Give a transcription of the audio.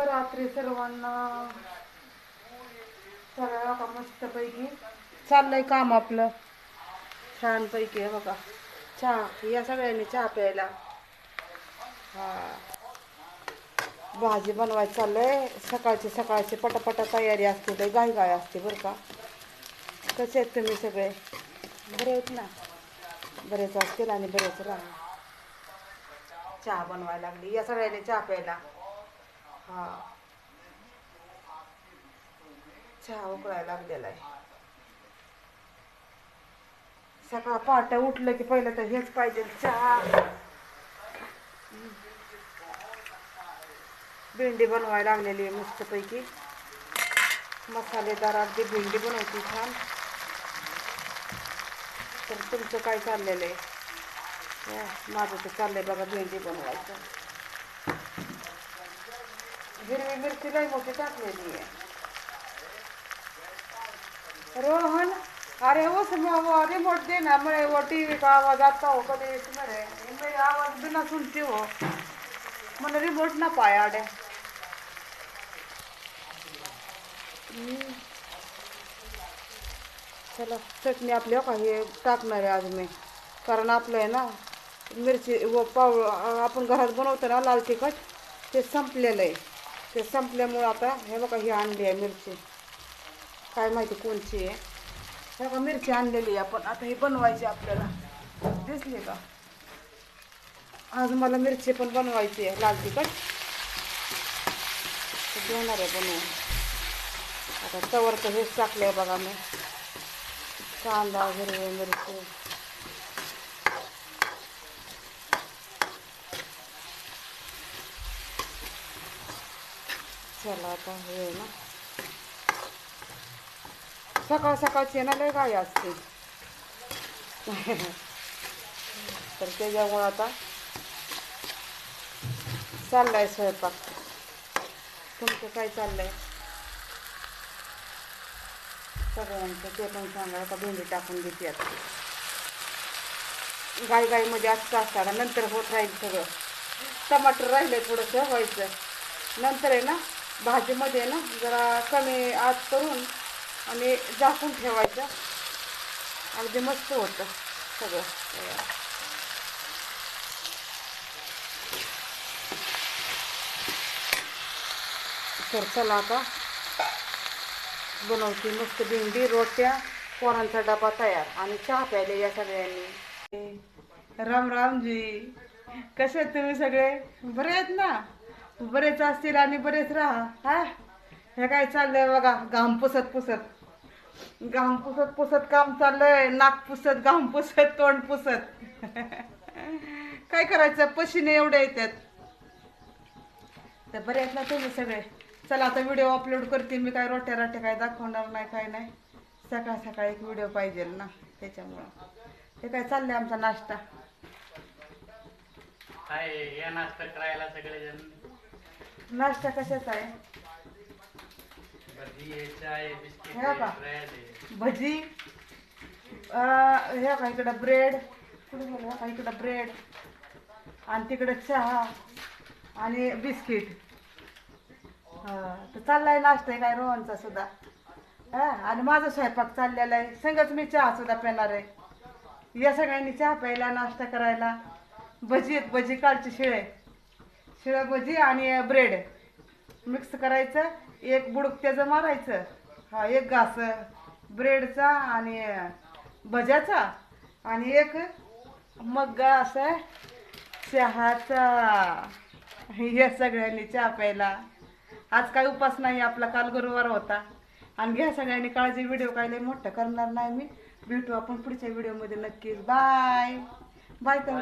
शुभरात्री सर्वांना. सगळ्या का मस्तपैकी. चाललंय काम आपलं. छानपैकी आहे बघा. चहा या सगळ्यांनी चहा प्यायला. हा. भाजी बनवायचं चाललंय. सकाळची सकाळची पटापटा तयारी असते लय गाय गाय असते बरं का. कसे आहेत तुम्ही सगळे? बरे आहेत ना? बरेच असतील आणि बरेच राहा चहा बनवायला लागली. या सगळ्यांनी चहा प्यायला. हा. चहा उकळायला लागलेला आहे सकाळ पहाटे उठलं की पहिलं तर हेच पाहिजे. चहा. भेंडी बनवायला लागलेली आहे मस्तपैकी. मसालेदार अगदी भेंडी बनवते छान. तर तुमचं काय चाललेलं आहे? या, माझं तर चाललंय बघा भेंडी बनवायचं. हिरवी मिरची लई मोठी टाकलेली आहे. रोहन अरे वो वो रिमोट दे ना मैं वो व्ही का आवाज आता हो कधी इसमें रे आवाज बिना सुनती हो. मैंने रिमोट ना पाया अडे चला चटणी आपली हो का? हे टाकणार आहे आज मी. कारण आपलं आहे ना मिरची व पाव आपण घरात बनवतो ना लाल तिखट ते संपलेलं आहे. ते संपल्यामुळं आता हे बघा ही आणली आहे मिरची. काय माहिती कोणची आहे. हे बघा मिरची आणलेली आहे आपण. आता ही बनवायची आपल्याला. दिसली का? आज मला मिरची पण बनवायची आहे लाल तिखट. तर घेणार आहे बनवून. आता तवर तर हेच टाकलं आहे बघा मी. कांदा हिरवे मिरची. चला आता हे ना सकाळ सकाळची ना लय गाय असते. तर त्याच्यामुळं आता चाललाय स्वयंपाक. तुमचं काय चाललंय? सगळ्यांचं ते पण सांगा का भेंडी टाकून देते आता. गाई गाईमध्ये असतं असताना नंतर होत राहील सगळं. टमाटर राहिले थोडंसं व्हायचं. नंतर आहे ना? भाजीमध्ये ना जरा कमी आत करून आणि झाकून ठेवायचं. अगदी मस्त होतं सगळं तयार. तर चला आता बनवते मस्त भेंडी रोट्या पोरांचा डबा तयार आणि चहा प्यायले या सगळ्यांनी. राम रामजी कसे आहेत तुम्ही सगळे? बरे आहेत ना? बरेच असतील आणि बरेच राहा हा? हे काय चाललंय बघा घाम पुसत पुसत. घाम पुसत पुसत काम चाललंय नाक पुसत घाम पुसत तोंड पुसत. काय करायचं? पशीने एवढे येतात. तर बरे आहेत ना तुम्ही सगळे? चला आता व्हिडिओ अपलोड करते मी काय रोट्या राट्या काय दाखवणार नाही काय नाही. सकाळ सकाळ एक व्हिडिओ पाहिजे ना त्याच्यामुळं. हे काय चाललंय आमचा नाश्ता? काय या नाश्ता करायला सगळेजण. नाश्ता कशाचा आहे? भजी चाय बिस्किट हे का? आहे. भजी अं, हे का इकडं ब्रेड कुठे गेलं? का इकडं ब्रेड आणि तिकडं चहा आणि बिस्किट हा तर चाललाय नाश्ता आहे काय रोहनचा सुद्धा. हा आणि माझा स्वयंपाक चाललेला आहे. संगच मी चहा सुद्धा पिणार आहे. या सगळ्यांनी चहा प्यायला नाश्ता करायला. भजी आहेत भजी कालचे शिळे शिळा भजी आणि ब्रेड. मिक्स करायचं एक बुडूक त्याचं मारायचं हा एक घास ब्रेडचा आणि भज्याचा आणि एक मग असं चहाचा. या सगळ्यांनी चहा प्यायला. आज काय उपास नाही आपला काल गुरुवार होता. आणि घ्या सगळ्यांनी काळजी व्हिडिओ काय लई मोठं करणार नाही मी. भेटू आपण पुढच्या व्हिडिओमध्ये नक्कीच. बाय. बाय तर.